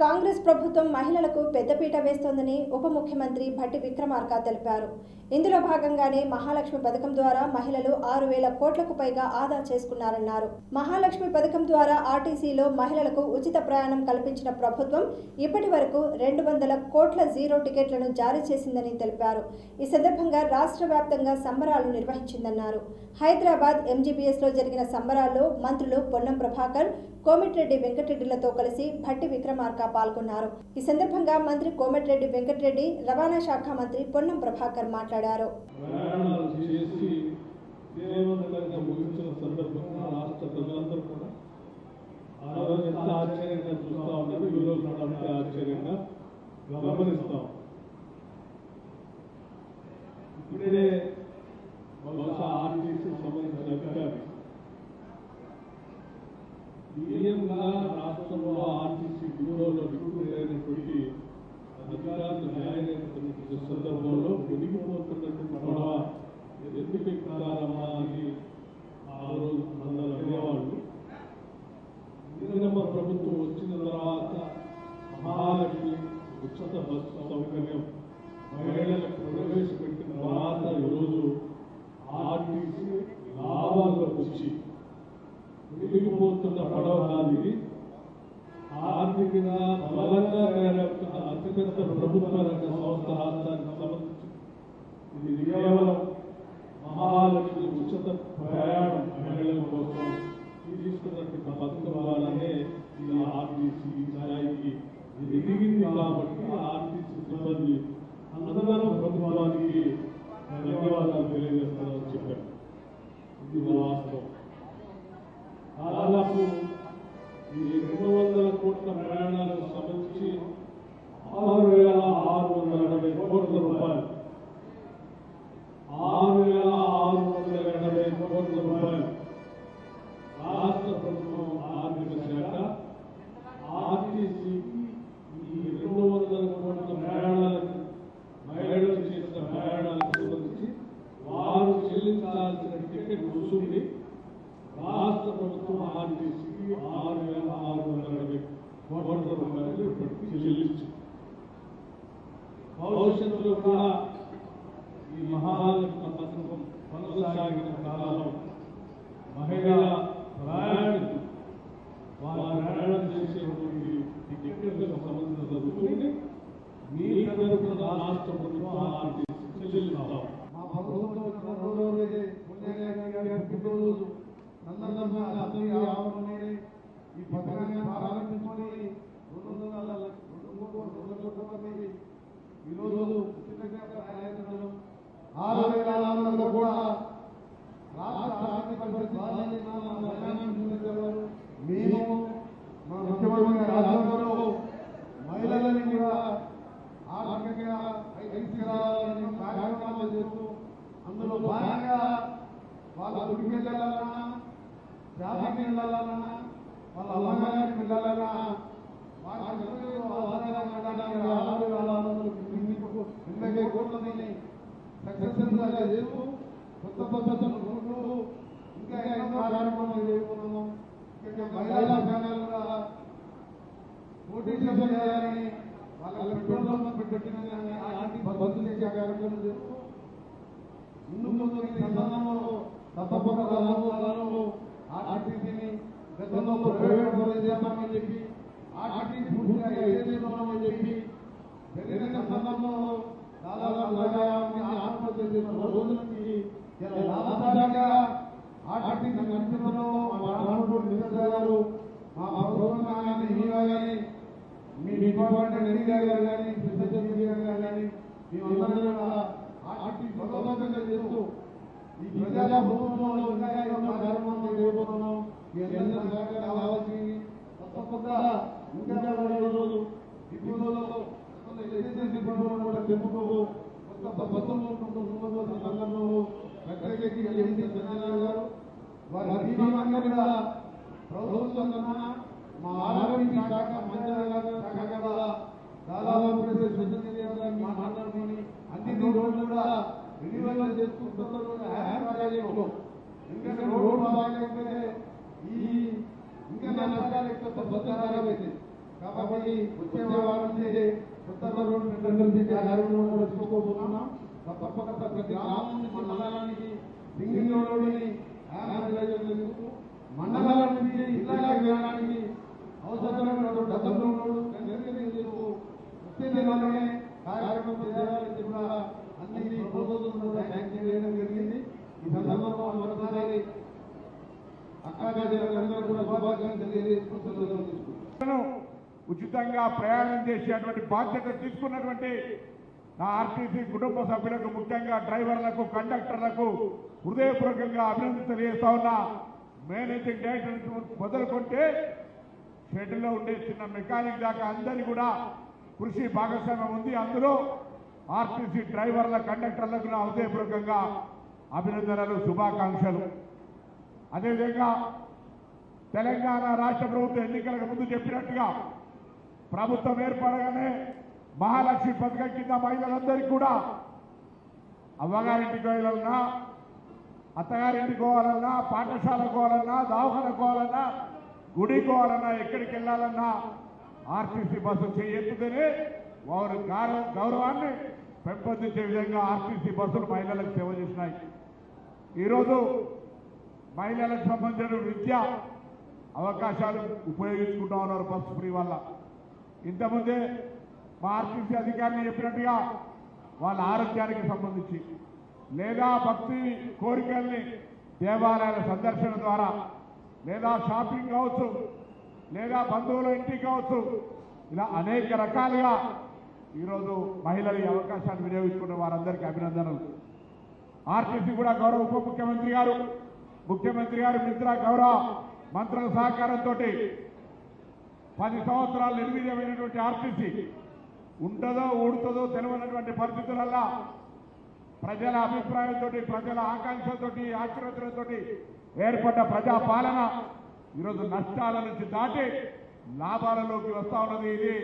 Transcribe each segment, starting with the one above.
కాంగ్రెస్ ప్రభుత్వం మహిళలకు పెద్దపీట వేస్తోందని ఉప ముఖ్యమంత్రి భట్టి విక్రమార్క తెలిపారు. ఇందులో భాగంగానే మహాలక్ష్మి పథకం ద్వారా మహిళలు ఆరు వేల కోట్లకు పైగా ఆదా చేసుకున్నారన్నారు. మహాలక్ష్మి పథకం ద్వారా ఆర్టీసీలో మహిళలకు ఉచిత ప్రయాణం కల్పించిన ప్రభుత్వం ఇప్పటి వరకు రెండు వందల కోట్ల జీరో టికెట్లను జారీ చేసిందని తెలిపారు. ఈ సందర్భంగా రాష్ట్ర వ్యాప్తంగా సంబరాలు నిర్వహించిందన్నారు. హైదరాబాద్ ఎంజీబీఎస్లో జరిగిన సంబరాల్లో మంత్రులు పొన్నం ప్రభాకర్ కోమటిరెడ్డి వెంకటరెడ్డిలతో కలిసి భట్టి విక్రమార్క పాల్గొన్నారు. ఈ సందర్భంగా మంత్రి కోమటిరెడ్డి వెంకటరెడ్డి రవాణా శాఖ మంత్రి పొన్నం ప్రభాకర్ మాట్లాడారు. ప్రయాణాలు విజయవంతంగా ముగించిన సందర్భంగా రాష్ట్ర ప్రజలందరూ కూడా ఆ రోజు ఎంత ఆశ్చర్యంగా చూస్తా ఉన్నారు ఈ రోజు కూడా అంతే ఆశ్చర్యంగా గమనిస్తాం ఇప్పుడే బహుశా ఆర్టీసీ సంబంధించిన అధికారి సీఎంగా రాష్ట్రంలో ఆర్టీసీ బ్యూరోలో రిక్రూట్ అయినటువంటి అధికారులు జాయిన్ అయినటువంటి సందర్భంలో మునిగిపోతున్నటువంటి గొడవ ఎందుకు ఎక్కుతారమ్మా అని ఆ రోజు అందరూ అనేవాళ్ళు ఇందిరమ్మ ప్రభుత్వం వచ్చిన తర్వాత మహాలక్ష్మి ఉచిత బస్సు సౌకర్యం మహిళలకు ప్రవేశపెట్టిన తర్వాత ఈరోజు ఆర్టీసీ లాభాల్లోకి వచ్చి మునిగిపోతున్న పడవ నాది ఆర్థికంగా బలంగా తయారవుతున్న అతిపెద్ద ప్రభుత్వ రంగ సంస్థ రాష్ట్రానికి సంబంధించి ఇది కేవలం మహాలక్ష్మి ఉచిత ప్రయాణం మహిళల కోసం తీసుకున్నటువంటి పథకం ద్వారానే ఈ ఆర్టీసీ ఈ స్థాయికి ఎదిగింది కాబట్టి ఆర్టీసీ సిబ్బంది అందరూ ప్రభుత్వానికి ధన్యవాదాలు తెలియజేస్తారని చెప్పారు ఇది వాస్తవం దాదాపు ఈ రెండు వందల కోట్ల ప్రయాణాలకు సంబంధించి ఆరు వేల ఆరు వందల ఎనభై కోట్ల రూపాయలు ఆరు వేల ఆరు వందల ఎనభై కోట్ల రూపాయలు రాష్ట్ర ప్రభుత్వం ఆర్థిక శాఖ ఆర్టీసీకి ఈ రెండు వందల కోట్ల ప్రయాణాలకు మహిళలు చేసిన ప్రయాణాలకు సంబంధించి వారు చెల్లించాల్సిన టికెట్ రుసుముని రాష్ట్ర ప్రభుత్వం ఆర్టీసీకి ఆరు వేల ఆరు వందల ఎనభై కోట్ల రూపాయలు ఇప్పటికీ చెల్లించింది భవిష్యత్తులో కూడా ఈ మహాలక్ష్మి పథకం కొనసాగిన కాలం మహిళ ప్రయాణికులు వారు ప్రయాణం చేసేటువంటి టికెట్లకు సంబంధించిన మీ తరపున రాష్ట్ర ప్రభుత్వం ఆర్టీసీ చెల్లిస్తాం మా ప్రభుత్వం రోజే పుట్టినరోజు సందర్భంగా ఈ పథకాన్ని ప్రారంభించుకొని రెండు వందల రెండు మూడు రెండు మంది ఈరోజు ప్రయాణించడం ఆరు వేల ఆరు కూడా రాష్ట్ర ఆర్థిక పరిస్థితి మేము మా ముఖ్యమంత్రి గారి ఆధ్వర్యంలో మహిళలని కూడా ఆర్థికంగా తీసుకురావాలని కార్యక్రమాలు చేస్తూ అందులో భాగంగా వాళ్ళ గుడికి వెళ్ళాలన్నా జాతికి వెళ్ళాలన్నా వాళ్ళ అమ్మగారికి వెళ్ళాలన్నా వాళ్ళ చదువులో ఆధారంగా ఉండడానికి ఆరు వేల ఆరు వందలు ఎనభై కోట్లని సక్సెస్ఫుల్గా చేస్తూ కొత్త పద్ధతులు కొంటూ ఇంకా ఎన్నో కార్యక్రమాలు చేసుకున్నాము ఇంకా మహిళా సంఘాలుగా పోటీ చేయాలని వాళ్ళ పెట్రోల్ పెట్టిన ఆర్థిక బస్సులు కార్యక్రమం చేస్తూ సందర్భంలో తప్పకుండా రాబో ఆర్టీసీని గతంలో ప్రైవేట్ చెప్పి ఆర్టీసీ పూర్తిగా ఎత్తేస్తున్నామని చెప్పి జరిగిన సందర్భంలో దాదాపు ఆత్మహత్య చేసిన రోజు నుంచి లాభదాయకంగా ఆర్టీసీ మా గారు మా ప్రభుత్వం కానీ మీగా కానీ మీ డిపార్ట్మెంట్ గారు కానీ సిద్ధి గారు కానీ మేమందరం బలోపేతంగా చేస్తూ ఈ ప్రజా ప్రభుత్వంలో ఇంకా కార్యక్రమాలు చేయబోతున్నాం మీ అందరి సహకారం కావాల్సి తప్పకుండా ఇంకా రోజు కూడా కొత్త గారు వారి ప్రభుత్వం కన్నా మా ఆరోగ్య శాఖ మంత్రి శాఖ కూడా దాదాపు ప్రతి స్వచ్ఛత మాట్లాడుకొని అన్ని రోడ్లు కూడా రెన్యువల్ చేసుకుంటున్న ప్రాజెక్టులో ఎందుకంటే రోడ్డు బాగాలేకపోతే ఈ ఇంకా నష్టాలు ఎక్కువ బస్సు ఖరాబ్ అవుతుంది కాబట్టి వచ్చే వారం నుండి కొత్త టెండర్లు తీసే కార్యక్రమం కూడా తీసుకోబోతున్నాం తప్పక ప్రతి గ్రామం నుంచి మండలానికి నుంచి జిల్లా గ్రామానికి అవసరమైన డబ్బులు రోడ్డు టెండర్లు చేస్తూ వచ్చే నెలలోనే కార్యక్రమం చేయాలని కూడా అన్ని ప్రపోజల్స్ కూడా శాంక్షన్ చేయడం జరిగింది ఈ సందర్భంలో మరొకసారి అక్కాజీలందరూ కూడా ఉచితంగా ప్రయాణం చేసేటువంటి బాధ్యత తీసుకున్నటువంటి నా ఆర్టీసీ కుటుంబ సభ్యులకు ముఖ్యంగా డ్రైవర్లకు కండక్టర్లకు హృదయపూర్వకంగా అభినందన తెలియజేస్తా ఉన్నా. మేనేజింగ్ డైరెక్టర్ నుంచి మొదలుకొంటే షెడ్లో ఉండే చిన్న మెకానిక్ దాకా అందరి కూడా కృషి భాగస్వామ్యం ఉంది. అందులో ఆర్టీసీ డ్రైవర్ల కండక్టర్లకు నా హృదయపూర్వకంగా అభినందనలు శుభాకాంక్షలు. అదేవిధంగా తెలంగాణ రాష్ట్ర ప్రభుత్వం ఎన్నికలకు ముందు చెప్పినట్టుగా ప్రభుత్వం ఏర్పడగానే మహాలక్ష్మి పథకం కింద మహిళలందరికీ కూడా అవ్వగారింటికి వెళ్ళాలన్నా అత్తగారింటికి పోవాలన్నా పాఠశాలకు పోవాలన్నా దవాఖానకు పోవాలన్నా గుడికి పోవాలన్నా ఎక్కడికి వెళ్ళాలన్నా ఆర్టీసీ బస్సు చేయెత్తుతేనే వారి గౌరవాన్ని పెంపొందించే విధంగా ఆర్టీసీ బస్సులు మహిళలకు సేవ చేసినాయి. ఈరోజు మహిళలకు సంబంధించిన విద్య అవకాశాలు ఉపయోగించుకుంటా ఉన్నారు బస్సు ఫ్రీ వల్ల. ఇంతకుముందే మా ఆర్టీసీ అధికారిని చెప్పినట్టుగా వాళ్ళ ఆరోగ్యానికి సంబంధించి లేదా భక్తి కోరికల్ని దేవాలయాల సందర్శన ద్వారా లేదా షాపింగ్ కావచ్చు లేదా బంధువుల ఇంటికి కావచ్చు ఇలా అనేక రకాలుగా ఈరోజు మహిళలు ఈ అవకాశాన్ని వినియోగించుకున్న వారందరికీ అభినందనలు. ఆర్టీసీ కూడా గౌరవ ఉప ముఖ్యమంత్రి గారు ముఖ్యమంత్రి గారు మిత్ర గౌరవ మంత్రుల సహకారంతో పది సంవత్సరాలు నిర్వీర్యమైనటువంటి ఆర్టీసీ ఉంటుందో ఊడుతుందో తెలియనటువంటి పరిస్థితులల్లా ప్రజల అభిప్రాయంతో ప్రజల ఆకాంక్షలతో ఆశీర్వచనతో ఏర్పడ్డ ప్రజా పాలన ఈరోజు నష్టాల నుంచి దాటి లాభాలలోకి వస్తా ఉన్నది. ఇది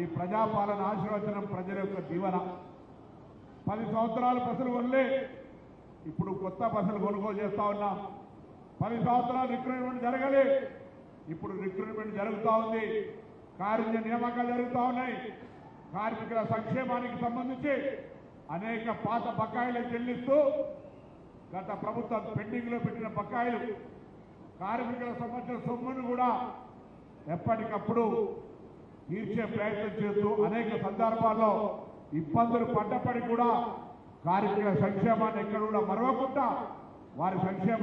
ఈ ప్రజాపాలన ఆశీర్వచనం ప్రజల యొక్క దీవన పది సంవత్సరాలు బస్సులు కొనలే ఇప్పుడు కొత్త బస్సులు కొనుగోలు చేస్తా ఉన్నాం. పది సంవత్సరాలు రిక్రూట్మెంట్ జరగాలి. ఇప్పుడు రిక్రూట్మెంట్ జరుగుతూ ఉంది. కార్మిక నియామకాలు జరుగుతూ ఉన్నాయి. కార్మికుల సంక్షేమానికి సంబంధించి అనేక పాత బకాయిలు చెల్లిస్తూ గత ప్రభుత్వం పెండింగ్లో పెట్టిన బకాయిలు కార్మికుల సంబంధించిన సొమ్మును కూడా ఎప్పటికప్పుడు తీర్చే ప్రయత్నం చేస్తూ అనేక సందర్భాల్లో ఇబ్బందులు పడ్డప్పటికీ కూడా కార్మికుల సంక్షేమాన్ని ఎక్కడ కూడా మరవకుండా వారి సంక్షేమ